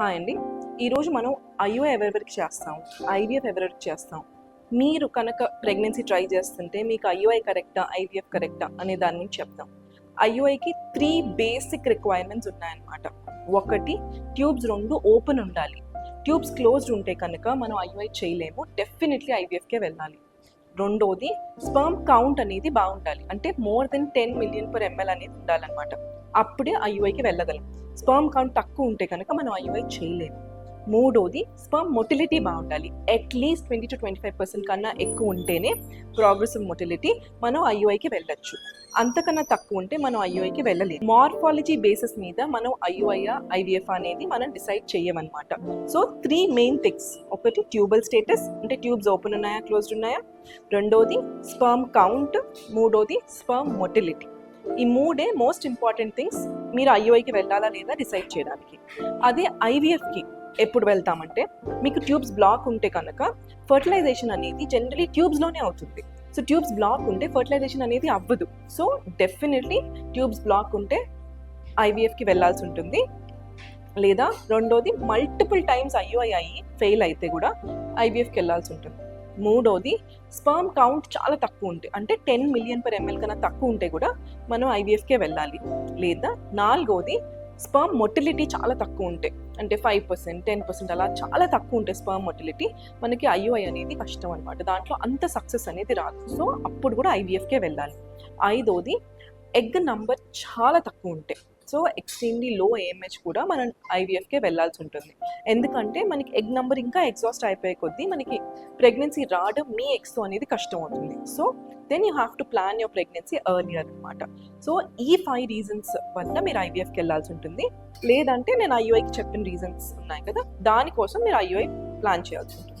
Hi అండి. ఈరోజు మనం ఐఓ ఎవరెవరికి చేస్తాం? ఐవీఎఫ్ ఎవరెవరికి చేస్తాం? మీరు కనుక ప్రెగ్నెన్సీ ట్రై చేస్తుంటే మీకు ఐఓఐ కరెక్టా ఐవీఎఫ్ కరెక్టా అనే దాని గురించి చెప్తాం. ఐఓఐకి త్రీ బేసిక్ రిక్వైర్మెంట్స్ ఉన్నాయన్నమాట. ఒకటి ట్యూబ్స్ రెండు ఓపెన్ ఉండాలి. ట్యూబ్స్ క్లోజ్డ్ ఉంటే కనుక మనం ఐఓఐ చేయలేము. డెఫినెట్లీ ఐవీఎఫ్కే వెళ్ళాలి. రెండోది స్పర్మ్ కౌంట్ అనేది బాగుండాలి. అంటే more than ten million per ML అనేది ఉండాలన్నమాట. అప్పుడే ఐయుఐకి వెళ్ళగలం. స్పర్మ్ కౌంట్ తక్కువ ఉంటే కనుక మనం ఐయుఐ చేయలేము. మూడోది స్పర్మ్ మొటిలిటీ బాగుండాలి. At least twenty to twenty five percent కన్నా ఎక్కువ ఉంటేనే ప్రోగ్రెసివ్ మొటిలిటీ మనం ఐయుఐకి వెళ్ళొచ్చు. అంతకన్నా తక్కువ ఉంటే మనం ఐయుఐకి వెళ్ళలేదు. మార్ఫాలజీ బేసిస్ మీద మనం ఐయుఐ ఐవిఎఫ్ అనేది మనం డిసైడ్ చేయమన్నమాట. సో త్రీ మెయిన్ థింగ్స్ ఒకటి ట్యూబల్ స్టేటస్ అంటే ట్యూబ్స్ ఓపెన్ ఉన్నాయా క్లోజ్డ్ ఉన్నాయా? రెండోది స్పర్మ్ కౌంట్ మూడోది స్పర్మ్ మొటిలిటీ ఈ మూడే మోస్ట్ ఇంపార్టెంట్ థింగ్స్ మీరు ఐయుఐకి వెళ్ళాలా లేదా డిసైడ్ చేయడానికి. అదే ఐవీఎఫ్కి ఎప్పుడు వెళ్తామంటే మీకు ట్యూబ్స్ బ్లాక్ ఉంటే కనుక ఫర్టిలైజేషన్ అనేది జనరలీ ట్యూబ్స్లోనే అవుతుంది. సో ట్యూబ్స్ బ్లాక్ ఉంటే ఫర్టిలైజేషన్ అనేది అవ్వదు. సో డెఫినెట్లీ ట్యూబ్స్ బ్లాక్ ఉంటే ఐవీఎఫ్కి వెళ్ళాల్సి ఉంటుంది. లేదా రెండోది మల్టిపుల్ టైమ్స్ ఐయుఐ అయ్యి ఫెయిల్ అయితే కూడా ఐవీఎఫ్కి వెళ్ళాల్సి ఉంటుంది. మూడోది స్పర్మ్ కౌంట్ చాలా తక్కువ ఉంటే అంటే టెన్ మిలియన్ పర్ ఎంఎల్ కన్నా తక్కువ ఉంటే కూడా మనం ఐవీఎఫ్కే వెళ్ళాలి. లేదా నాలుగోది స్పర్మ్ మొటిలిటీ చాలా తక్కువ ఉంటాయి అంటే ఫైవ్ పర్సెంట్ టెన్ పర్సెంట్ అలా చాలా తక్కువ ఉంటాయి స్పర్మ్ మొటిలిటీ మనకి ఐయుఐ అనేది కష్టం అనమాట దాంట్లో అంత సక్సెస్ అనేది రాదు. సో అప్పుడు కూడా ఐవీఎఫ్కే వెళ్ళాలి. ఐదోది ఎగ్ నంబర్ చాలా తక్కువ ఉంటాయి సో ఎక్స్ట్రీమ్లీ లో ఏఎంహెచ్ కూడా మనం ఐవీఎఫ్కే వెళ్ళాల్సి ఉంటుంది. ఎందుకంటే మనకి ఎగ్ నెంబర్ ఇంకా ఎగ్జాస్ట్ అయిపోయే కొద్దీ మనకి ప్రెగ్నెన్సీ రావడం మీ ఎగ్స్తో అనేది కష్టం అవుతుంది. So then you have to plan your pregnancy early అనమాట సో ఈ ఫైవ్ రీజన్స్ వల్ల మీరు ఐవీఎఫ్కి వెళ్ళాల్సి ఉంటుంది. లేదంటే నేను ఐయుఐకి చెప్పిన రీజన్స్ ఉన్నాయి కదా దానికోసం మీరు ఐయుఐ ప్లాన్ చేయాల్సి ఉంటుంది.